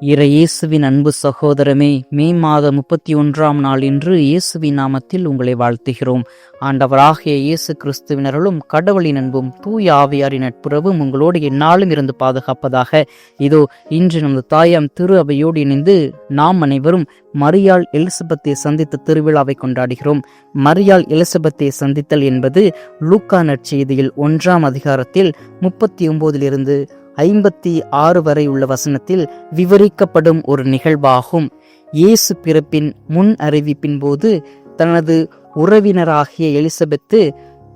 இறை இயேசுவின் அன்பு சகோதரமே மே மாதம் முப்பத்தி ஒன்றாம் நாள் இன்று இயேசுவின் நாமத்தில் உங்களை வாழ்த்துகிறோம். ஆண்டவராகிய இயேசு கிறிஸ்துவினர்களும் கடவுளின் அன்பும் தூய ஆவியாரின் நட்புறவும் உங்களோடு எந்நாளும் இருந்து பாதுகாப்பதாக. இதோ இன்று நமது தாயாம் திரு அவையோடு இணைந்து நாம் அனைவரும் மரியாள் எலிசபத்தை சந்தித்த திருவிழாவை கொண்டாடுகிறோம். மரியாள் எலிசபத்தை சந்தித்தல் என்பது லூக்கா நற்செய்தியில் ஒன்றாம் அதிகாரத்தில் முப்பத்தி ஒன்பதிலிருந்து ஐம்பத்தி ஆறு வரை உள்ள வசனத்தில் விவரிக்கப்படும் ஒரு நிகழ்வாகும். இயேசு பிறப்பின் முன் அறிவிப்பின் போது தனது உறவினராகிய எலிசபெத்து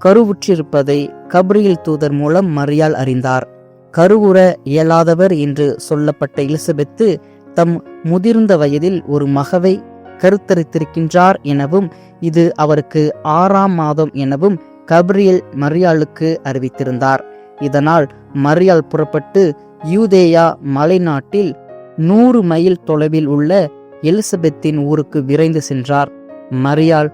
கருவுற்றிருப்பதை கபிரியல் தூதர் மூலம் மரியால் அறிந்தார். கருவுற இயலாதவர் என்று சொல்லப்பட்ட எலிசபெத்து தம் முதிர்ந்த வயதில் ஒரு மகவை கருத்தரித்திருக்கின்றார் எனவும் இது அவருக்கு ஆறாம் மாதம் எனவும் கபிரியல் மரியாளுக்கு அறிவித்திருந்தார். இதனால் மரியால் புறப்பட்டு யூதேயா மலைநாட்டில் நூறு மைல் தொலைவில் உள்ள எலிசபெத்தின் ஊருக்கு விரைந்து சென்றார். மரியால்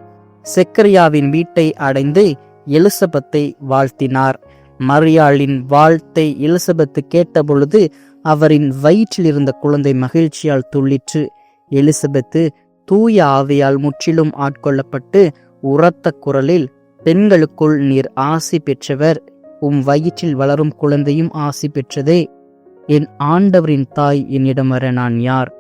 செக்கரியாவின் வீட்டை அடைந்து எலிசபெத்தை வாழ்த்தினார். மரியாளின் வாழ்த்தை எலிசபெத்து கேட்டபொழுது அவரின் வயிற்றில் இருந்த குழந்தை மகிழ்ச்சியால் துள்ளிற்று. எலிசபெத்து தூய ஆவியால் முற்றிலும் ஆட்கொள்ளப்பட்டு உரத்த குரலில் பெண்களுக்குள் நீர் ஆசி பெற்றவர் உம் வயிற்றில் வளரும் குழந்தையும் ஆசி பெற்றதே. என் ஆண்டவரின் தாய் என்னிடம் வர நான் யார்?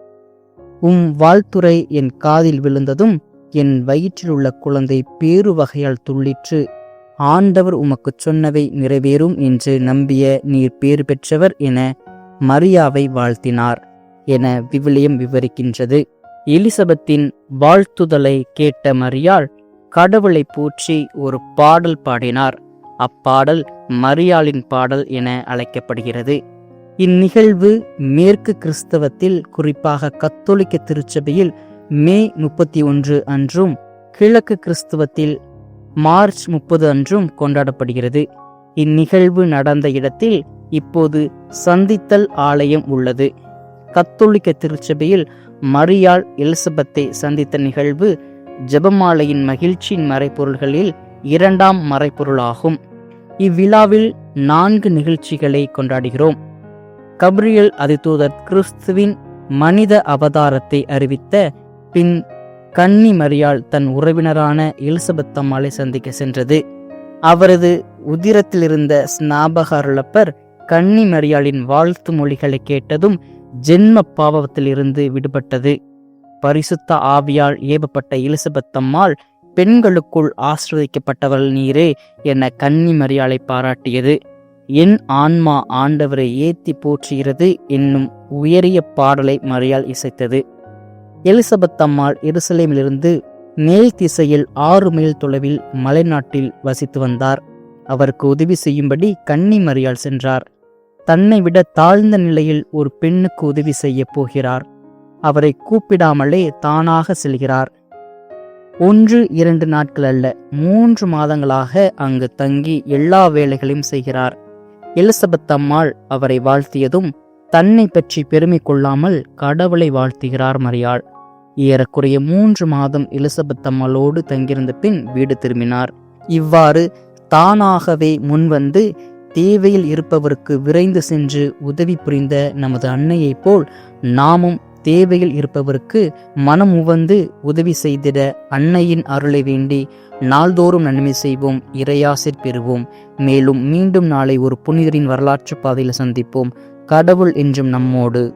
உம் வாழ்த்துரை என் காதில் விழுந்ததும் என் வயிற்றில் உள்ள குழந்தை பேறு வகையால் துள்ளிற்று. ஆண்டவர் உமக்குச் சொன்னவை நிறைவேறும் என்று நம்பிய நீர் பேறு பெற்றவர் என மரியாவை வாழ்த்தினார் என விவிலியம் விவரிக்கின்றது. எலிசபெத்தின் வாழ்த்துதலை கேட்ட மரியாள் கடவுளை போற்றி ஒரு பாடல் பாடினார். அப்பாடல் மரியாளின் பாடல் என அழைக்கப்படுகிறது. இந்நிகழ்வு மேற்கு கிறிஸ்தவத்தில் குறிப்பாக கத்தோலிக்க திருச்சபையில் மே முப்பத்தி ஒன்று அன்றும் கிழக்கு கிறிஸ்தவத்தில் மார்ச் முப்பது அன்றும் கொண்டாடப்படுகிறது. இந்நிகழ்வு நடந்த இடத்தில் இப்போது சந்தித்தல் ஆலயம் உள்ளது. கத்தோலிக்க திருச்சபையில் மரியாள் எலிசபெத்தை சந்தித்த நிகழ்வு ஜெபமாலையின் மகிழ்ச்சியின் மறைப்பொருள்களில் இரண்டாம் மறைப்பொருளாகும் இவ்விழாவில் நான்கு நிகழ்ச்சிகளை கொண்டாடுகிறோம். கப்ரியல் அதிதூதர் கிறிஸ்துவின் மனித அவதாரத்தை அறிவித்த பின் கன்னி மரியாள் தன் உறவினரான எலிசபெத் அம்மாளை சந்திக்க சென்றது. அவரது உதிரத்திலிருந்த ஸ்நாபகாருளப்பர் கன்னி மரியாளின் வாழ்த்து மொழிகளை கேட்டதும் ஜென்ம பாவத்திலிருந்து விடுபட்டது. பரிசுத்த ஆவியால் ஏவப்பட்ட எலிசபெத் அம்மாள் பெண்களுக்குள் ஆசிர்வதிக்கப்பட்டவள் நீரே என கன்னி மரியாளை பாராட்டியது. என் ஆன்மா ஆண்டவரை ஏத்தி போற்றுகிறது என்னும் உயரிய பாடலை மரியாள் இசைத்தது. எலிசபெத் அம்மாள் எருசலேமிலிருந்து மேல் திசையில் ஆறு மைல் தொலைவில் மலைநாட்டில் வசித்து வந்தார். அவருக்கு உதவி செய்யும்படி கன்னி மரியாள் சென்றார். தன்னை விட தாழ்ந்த நிலையில் ஒரு பெண்ணுக்கு உதவி செய்ய போகிறார். அவரை கூப்பிடாமலே தானாக செல்கிறார். ஒன்று இரண்டு நாட்கள் அல்ல மூன்று மாதங்களாக அங்கு தங்கி எல்லா வேலைகளையும் செய்கிறார். எலிசபெத் அம்மாள் அவரை வாழ்த்தியதும் தன்னை பற்றி பெருமை கொள்ளாமல் கடவுளை வாழ்த்துகிறார் மரியாள். ஏறக்குறைய மூன்று மாதம் எலிசபெத் அம்மாளோடு தங்கியிருந்த பின் வீடு திரும்பினார். இவ்வாறு தானாகவே முன்வந்து தேவையில் இருப்பவருக்கு விரைந்து சென்று உதவி புரிந்த நமது அன்னையைப் போல் நாமும் தேவையில் இருப்பவருக்கு மனம் உவந்து உதவி செய்திட அன்னையின் அருளை வேண்டி நாள்தோறும் நன்மை செய்வோம் இறையாசிர் பெறுவோம். மேலும் மீண்டும் நாளை ஒரு புனிதரின் வரலாற்று பாதையில் சந்திப்போம். கடவுள் என்றும் நம்மோடு.